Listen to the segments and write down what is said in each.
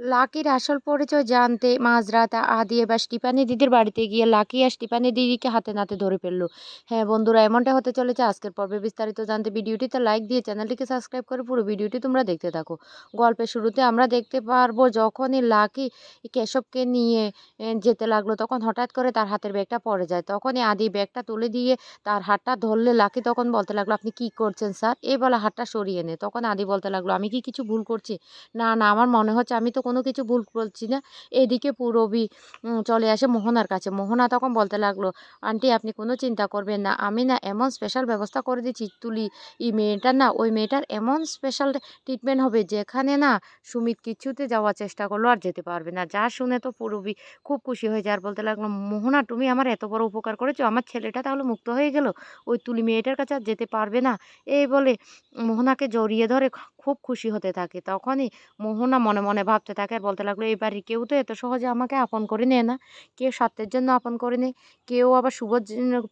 লাকির আসল পরিচয় জানতে মাঝরাত আদি এবার স্টিফানি দিদির বাড়িতে গিয়ে লাকি আর স্টিফানি দিদিকে হাতে নাতে ধরে ফেলল। হ্যাঁ বন্ধুরা, এমনটা হতে চলেছে আজকের পর্বে বিস্তারিত জানতে। ভিডিওটিতে লাইক দিয়ে চ্যানেলটিকে সাবস্ক্রাইব করে পুরো ভিডিওটি তোমরা দেখতে থাকো। গল্পের শুরুতে আমরা দেখতে পারব যখনই লাকি কেশবকে নিয়ে যেতে লাগল, তখন হঠাৎ করে তার হাতের ব্যাগটা পড়ে যায়। তখনই আদি ব্যাগটা তুলে দিয়ে তার হাতটা ধরলে লাকি তখন বলতে লাগল, আপনি কি করছেন স্যার? এই বলা হাতটা সরিয়ে নে তখন আদি বলতে লাগল, আমি কি কিছু ভুল করছি? না না, আমার মনে হচ্ছে আমি তো কোনো কিছু ভুল বলছি না। এদিকে পুরবি চলে আসে মোহনার কাছে। মোহনা তখন বলতে লাগল, আন্টি, আপনি কোনো চিন্তা করবেন না। আমি না এমন স্পেশাল ব্যবস্থা করে দিচ্ছি তুলি। এই মেয়েটার না, ওই মেয়েটার এমন স্পেশাল ট্রিটমেন্ট হবে যেখানে না সুমিত কিছুতে যাওয়ার চেষ্টা করল আর যেতে পারবে না। যা শুনে তো পুরবি খুব খুশি হয়ে যায় আর বলতে লাগল, মোহনা, তুমি আমার এত বড় উপকার করেছ, আমার ছেলেটা তাহলে মুক্ত হয়ে গেল? ওই তুলি মেয়েটার কাছে আর যেতে পারবে না? এই বলে মোহনাকে জড়িয়ে ধরে খুব খুশি হতে থাকে। তখনই মোহনা মনে মনে ভাবতে থাকে আর বলতে লাগল, এই কেউ তো এত সহজে আমাকে আপন করে নেয় না। কেউ স্বার্থের জন্য আপন করে নেয়। কেউ আবার শুভ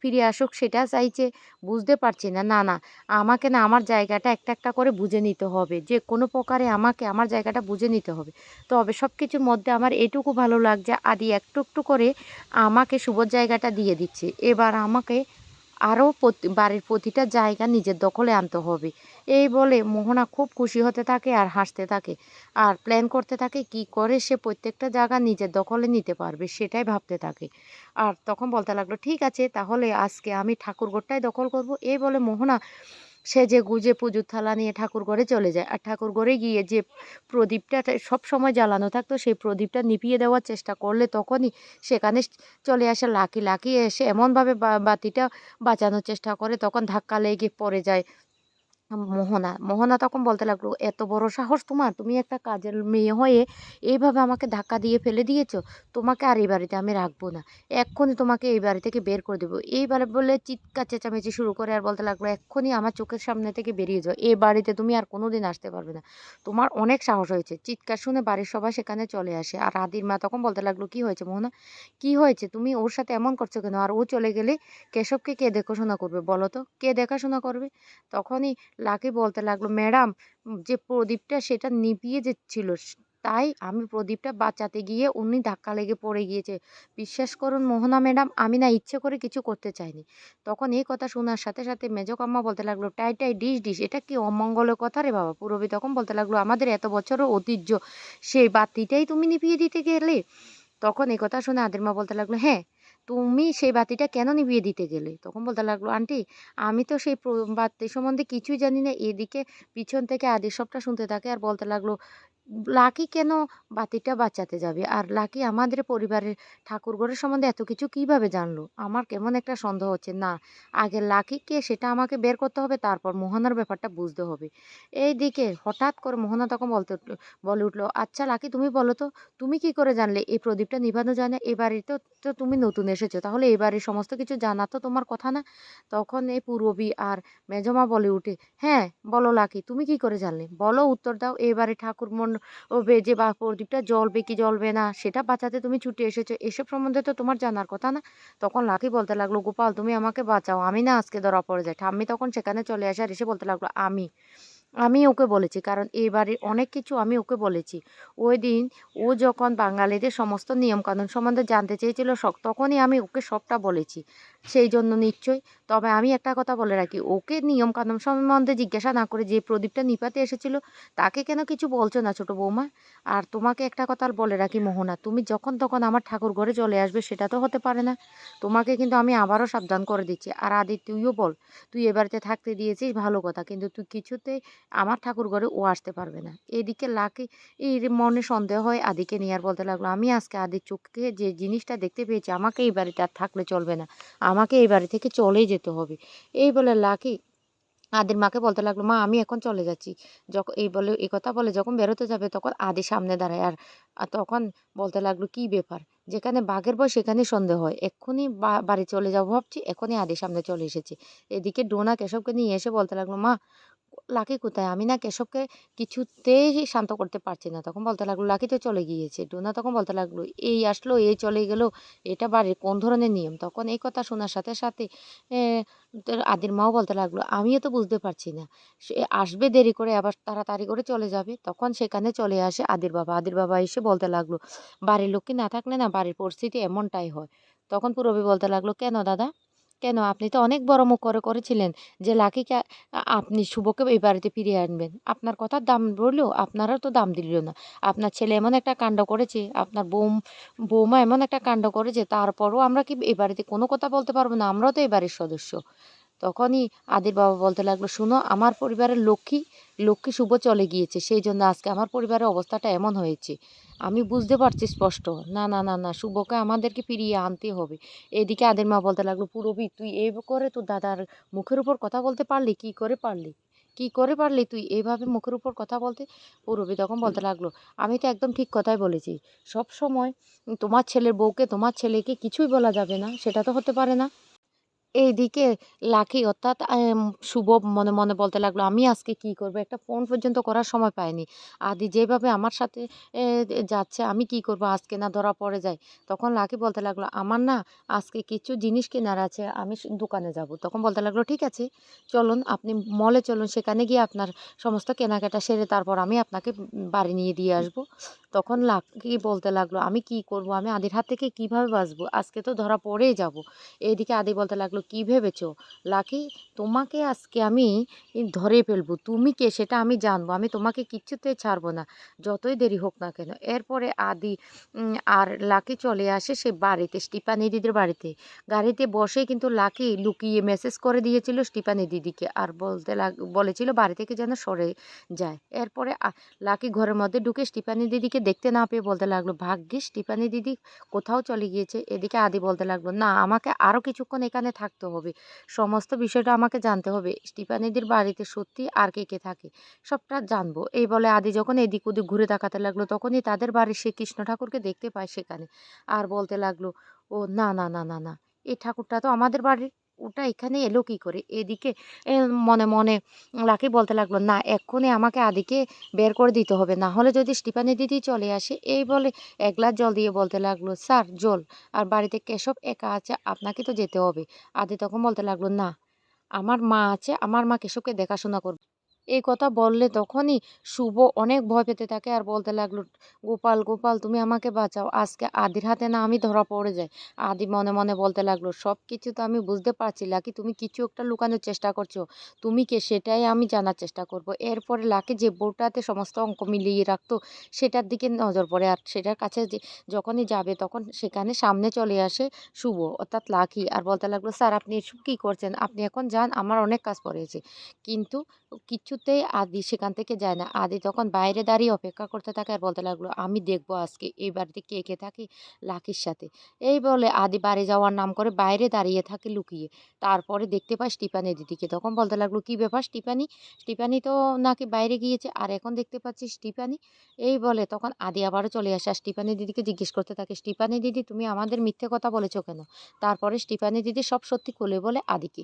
ফিরে আসুক, সেটা চাইছে। বুঝতে পারছি না। না না, আমাকে না আমার জায়গাটা একটা একটা করে বুঝে নিতে হবে। যে কোনো প্রকারে আমাকে আমার জায়গাটা বুঝে নিতে হবে। তবে সব কিছুর মধ্যে আমার এটুকু ভালো লাগছে, আদি একটু একটু করে আমাকে শুভর জায়গাটা দিয়ে দিচ্ছে। এবার আমাকে আরও বাড়ির প্রতিটা জায়গা নিজের দখলে আনতে হবে। এই বলে মোহনা খুব খুশি হতে থাকে আর হাসতে থাকে। আর প্ল্যান করতে থাকে কি করে সে প্রত্যেকটা জায়গা নিজের দখলে নিতে পারবে সেটাই ভাবতে থাকে। আর তখন বলতে লাগল, ঠিক আছে, তাহলে আজকে আমি ঠাকুরঘরটাই দখল করব। এই বলে মোহনা সেজে গুজে পুজোর থালা নিয়ে ঠাকুর ঘরে চলে যায়। আর ঠাকুর ঘরে গিয়ে যে প্রদীপটা সব সময় জ্বালানো থাকতো, সেই প্রদীপটা নিপিয়ে দেওয়ার চেষ্টা করলে তখনই সেখানে চলে আসে লাকি লাকি এসে এমনভাবে বাতিটা বাঁচানোর চেষ্টা করে, তখন ধাক্কা লেগে পড়ে যায়। মোহনা মোহনা তখন বলতে লাগল, এত বড় সাহস তোমার? তুমি একটা কাজের মেয়ে হয়ে এইভাবে আমাকে ধাক্কা দিয়ে ফেলে দিয়েছ? তোমাকে আর এই বাড়িতে আমি রাখব না। এক্ষুনি তোমাকে এই বাড়ি থেকে বের করে দেবো। এইবারে বলে চিৎকার, চেঁচামেচি শুরু করে আর বলতে লাগল, এক্ষুনি আমার চোখের সামনে থেকে বেরিয়ে যাও। এই বাড়িতে তুমি আর কোনো দিন আসতে পারবে না। তোমার অনেক সাহস হয়েছে। চিৎকার শুনে বাড়ির সবাই সেখানে চলে আসে। আর আদির মা তখন বলতে লাগল, কি হয়েছে মোহনা? কি হয়েছে? তুমি ওর সাথে এমন করছ কেন? আর ও চলে গেলে কেশবকে কে দেখাশোনা করবে বলো তো? কে দেখাশোনা করবে? তখনই লাকি বলতে লাগল, ম্যাডাম, যে প্রদীপটা সেটা নিভিয়ে যাচ্ছিল তাই আমি প্রদীপটা বাঁচাতে গিয়ে উনি ধাক্কা লেগে পড়ে গিয়েছে। বিশ্বাস করুন মোহনা ম্যাডাম, আমি না ইচ্ছে করে কিছু করতে চাইনি। তখন এই কথা শোনার সাথে সাথে মেজকাম্মা বলতে লাগল, টাই টাই, ডিশ ডিশ, এটা কি অমঙ্গলের কথা রে বাবা? পুরবি তখন বলতে লাগল, আমাদের এত বছরও ঐতিহ্য, সেই বাতিটাই তুমি নিভিয়ে দিতে গেলে? তখন এই কথা শুনে আদের মা বলতে লাগল হ্যাঁ তুমি সেই বাতিটা কেন নিভিয়ে দিতে গেলে? তখন বলতে লাগল, আন্টি, আমি তো সেই বাতি সম্বন্ধে কিছুই জানি না। এদিকে পিছন থেকে আদি সবটা শুনতে থাকে আর বলতে লাগল লাকি কেন বাতিটা বাঁচাতে যাবে? আর লাকি আমাদের পরিবারের ঠাকুর ঘরের সম্বন্ধে এত কিছু কীভাবে জানলো? আমার কেমন একটা সন্দেহ হচ্ছে, না, আগে লাকি কে সেটা আমাকে বের করতে হবে, তারপর মোহনার ব্যাপারটা বুঝতে হবে। এই দিকে হঠাৎ করে মোহনা তখন বলতে বলে উঠল আচ্ছা লাকি তুমি বলো তো, তুমি কি করে জানলে? এই প্রদীপটা নিভানো যায় না বাড়িতে তো তুমি নতুন এসেছ, তাহলে এই বাড়ির সমস্ত কিছু জানা তো তোমার কথা না? তখন এই পূর্ববী আর মেজমা বলে উঠে হ্যাঁ বলো লাকি তুমি কি করে জানলে? বলো, উত্তর দাও এবারে ঠাকুর মন যে বা প্রদীপটা জ্বলবে কি জ্বলবে না, সেটা বাঁচাতে তুমি ছুটে এসেছ। এসব সম্বন্ধে তো তোমার জানার কথা না। তখন লাকি বলতে লাগল, গোপাল, তুমি আমাকে বাঁচাও। আমি না আজকে ধরা পড়ে যাই। ঠাম্মি তখন সেখানে চলে আসে আর এসে বলতে লাগল, আমি আমি ওকে বলেছি, কারণ এই বাড়ির অনেক কিছু আমি ওকে বলেছি। ওই দিন ও যখন বাঙালিদের সমস্ত নিয়মকানুন সম্বন্ধে জানতে চেয়েছিল তখনই আমি ওকে সবটা বলেছি। সেই জন্য নিশ্চয়ই তবে আমি একটা কথা বলে রাখি, ওকে নিয়ম কানুন সম্বন্ধে জিজ্ঞাসা না করে যে প্রদীপটা নিপাতে এসেছিল, তাকে কেন কিছু বলছো না ছোটো বৌমা? আর তোমাকে একটা কথা বলে রাখি মোহনা, তুমি যখন তখন আমার ঠাকুর ঘরে চলে আসবে সেটা তো হতে পারে না। তোমাকে কিন্তু আমি আবারও সাবধান করে দিচ্ছি। আর আদি, তুইও বল, তুই এ বাড়িতে থাকতে দিয়েছিস ভালো কথা, কিন্তু তুই কিছুতে আমার ঠাকুর ঘরে ও আসতে পারবে না। এদিকে লাকি এই মনে সন্দেহ হয় আদিকে নিয়ে আর বলতে লাগল, আমি আজকে আদির চোখকে যে জিনিসটা দেখতে পেয়েছি, আমাকে এই বাড়িতে আর থাকলে চলবে না। আমাকে এই বাড়ি থেকে চলেই যেতে হবে। এই বলে লাকি আদির মাকে বলতে লাগল, মা, আমি এখন চলে যাচ্ছি। যখন এই বলে, এই কথা বলে যখন বেরোতে যাবে তখন আদি সামনে দাঁড়ায় আর তখন বলতে লাগল, কি ব্যাপার? যেখানে বাঘের বয় সেখানে সন্দেহ হয়। এক্ষুনি বাড়ি চলে যাব ভাবছি, এখনই আদি সামনে চলে এসেছে। এদিকে ডোনা কেশবকে নিয়ে এসে বলতে লাগল, মা লাকি কোথায়? আমি না কেশবকে কিছুতেই শান্ত করতে পারছি না। তখন বলতে লাগল, লাকি তো চলে গিয়েছে ডোনা তখন বলতে লাগল, এই আসলো এই চলে গেল, এটা বাড়ির কোন ধরনের নিয়ম? তখন এই কথা শোনার সাথে সাথে আদির মাও বলতে লাগল, আমিও তো বুঝতে পারছি না। সে আসবে দেরি করে, আবার তাড়াতাড়ি করে চলে যাবে। তখন সেখানে চলে আসে আদির বাবা। আদির বাবা এসে বলতে লাগল, বাড়ির লোককে না থাকলে না বাড়ির পরিস্থিতি এমনটাই হয়? তখন পুরবী বলতে লাগল, কেন দাদা? কেন? আপনি তো অনেক বড় মুখ করে করেছিলেন যে লাকিকে আপনি শুভকে এই বাড়িতে ফিরিয়ে আনবেন। আপনার কথার দাম রইল আপনারা তো দাম দিল না। আপনার ছেলে এমন একটা কাণ্ড করেছে, আপনার বৌম, বৌমা এমন একটা কাণ্ড করেছে, তারপরও আমরা কি এই বাড়িতে কোনো কথা বলতে পারব না? আমরাও তো এই বাড়ির সদস্য। তখনই আদির বাবা বলতে লাগল, শুনো, আমার পরিবারের লক্ষ্মী লক্ষ্মী শুভ চলে গিয়েছে, সেই জন্য আজকে আমার পরিবারের অবস্থাটা এমন হয়েছে। আমি বুঝতে পারছি স্পষ্ট। না না না না, শুভকে আমাদেরকে ফিরিয়ে আনতে হবে। এদিকে আদির মা বলতে লাগল, পুরবি, তুই এই করে তোর দাদার মুখের উপর কথা বলতে পারলি? কি করে পারলি? কি করে পারলি তুই এভাবে মুখের উপর কথা বলতে? পুরবি তখন বলতে লাগল, আমি তো একদম ঠিক কথাই বলেছি। সব সময় তোমার ছেলের বউকে, তোমার ছেলেকে কিছুই বলা যাবে না, সেটা তো হতে পারে না। এইদিকে লাকি অর্থাৎ শুভ মনে মনে বলতে লাগল, আমি আজকে কি করব? একটা ফোন পর্যন্ত করার সময় পাইনি। আদি যেভাবে আমার সাথে যাচ্ছে, আমি কি করব? আজকে না ধরা পড়ে যায়। তখন লাকি বলতে লাগল, আমার না আজকে কিছু জিনিস কেনার আছে, আমি দোকানে যাব। তখন বলতে লাগল, ঠিক আছে, চলুন, আপনি মলে চলুন, সেখানে গিয়ে আপনার সমস্ত কেনাকাটা সেরে তারপর আমি আপনাকে বাড়ি নিয়ে দিয়ে আসব। তখন লাকি বলতে লাগল, আমি কি করব? আমি আদির হাত থেকে কীভাবে বাঁচবো? আজকে তো ধরা পড়েই যাব। এইদিকে আদি বলতে লাগল কি ভেবেছ? লাকি, তোমাকে আজকে আমি ধরে ফেলব। তুমি কে সেটা আমি জানব। আমি তোমাকে কিচ্ছুতে ছাড়বো না। যতই দেরি হোক না কেন। এরপরে আদি আর লাকি চলে আসে সে বাড়িতে স্টিপানি দিদির বাড়িতে। গাড়িতে বসে কিন্তু লাকি লুকিয়ে মেসেজ করে দিয়েছিল স্টিপানি দিদিকে। আর বলতে বলেছিল বাড়ি থেকে যেন সরে যায়। এরপরে লাকি ঘরের মধ্যে ঢুকে স্টিপানি দিদিকে দেখতে না পেয়ে বলতে লাগল, ভাগ্যিস স্টিপানি দিদি কোথাও চলে গিয়েছে? এদিকে আদি বলতে লাগল, না, আমাকে আরও কিছুক্ষণ এখানে থাকতে হবে। সমস্ত বিষয়টা আমাকে জানতে হবে। স্টিফানিদের বাড়িতে সত্যি আর কে কে থাকে? সবটা জানব। এই বলে আদি যখন এদিক ওদিক ঘুরে তাকাতে লাগল, তখনই তাদের বাড়ির সে কৃষ্ণ ঠাকুরকে দেখতে পায় সেখানে। আর বলতে লাগল, ও, না না না না না এই ঠাকুরটা তো আমাদের বাড়ির ওটা এখানে এলো কী করে? এদিকে মনে মনে লাকি বলতে লাগল, না, এক্ষুনি আমাকে আদিকে বের করে দিতে হবে। না হলে যদি স্টিফানি দিদি চলে আসে? এই বলে এক গ্লাস জল দিয়ে বলতে লাগল, স্যার, জল। আর বাড়িতে কেশব একা আছে, আপনাকে তো যেতে হবে। আদি তখন বলতে লাগল, না, আমার মা আছে, আমার মা কেশবকে দেখাশোনা করবে। এই কথা বললে তখনই শুভ অনেক ভয় পেতে থাকে আর বলতে লাগল, গোপাল গোপাল, তুমি আমাকে বাঁচাও। আজকে আদির হাতে না আমি ধরা পড়ে যাই। আদি মনে মনে বলতে লাগল সব কিছু তো আমি বুঝতে পারছি, লাকি, তুমি কিছু একটা লুকানোর চেষ্টা করছ। তুমি কে সেটাই আমি জানার চেষ্টা করব। এরপরে লাকি যে বউটাতে সমস্ত অঙ্ক মিলিয়ে রাখতো, সেটার দিকে নজর পড়ে আর সেটার কাছে যখনই যাবে তখন সেখানে সামনে চলে আসে শুভ, অর্থাৎ লাকি। আর বলতে লাগল, স্যার, আপনি এসব কী করছেন? আপনি এখন যান, আমার অনেক কাজ পড়েছে। কিন্তু কিছুতেই আদি সেখান থেকে যায় না। আদি তখন বাইরে দাঁড়িয়ে অপেক্ষা করতে থাকে আর বলতে লাগল, আমি দেখব আজকে, এই বাড়িতে কে কে থাকে? লাকির সাথে। এই বলে আদি বাড়ি যাওয়ার নাম করে বাইরে দাঁড়িয়ে থাকে লুকিয়ে। তারপরে দেখতে পায় স্টিপানি দিদিকে। তখন বলতে লাগল, কি ব্যাপার স্টিপানি স্টিপানি তো নাকি বাইরে গিয়েছে। আর এখন দেখতে পাচ্ছি স্টিপানি এই বলে তখন আদি আবারও চলে আসে। আর স্টিপানি দিদিকে জিজ্ঞেস করতে থাকে স্টিপানি দিদি, তুমি আমাদের মিথ্যে কথা বলেছ কেন? তারপরে স্টিপানি দিদি সব সত্যি খুলে বলে আদিকে।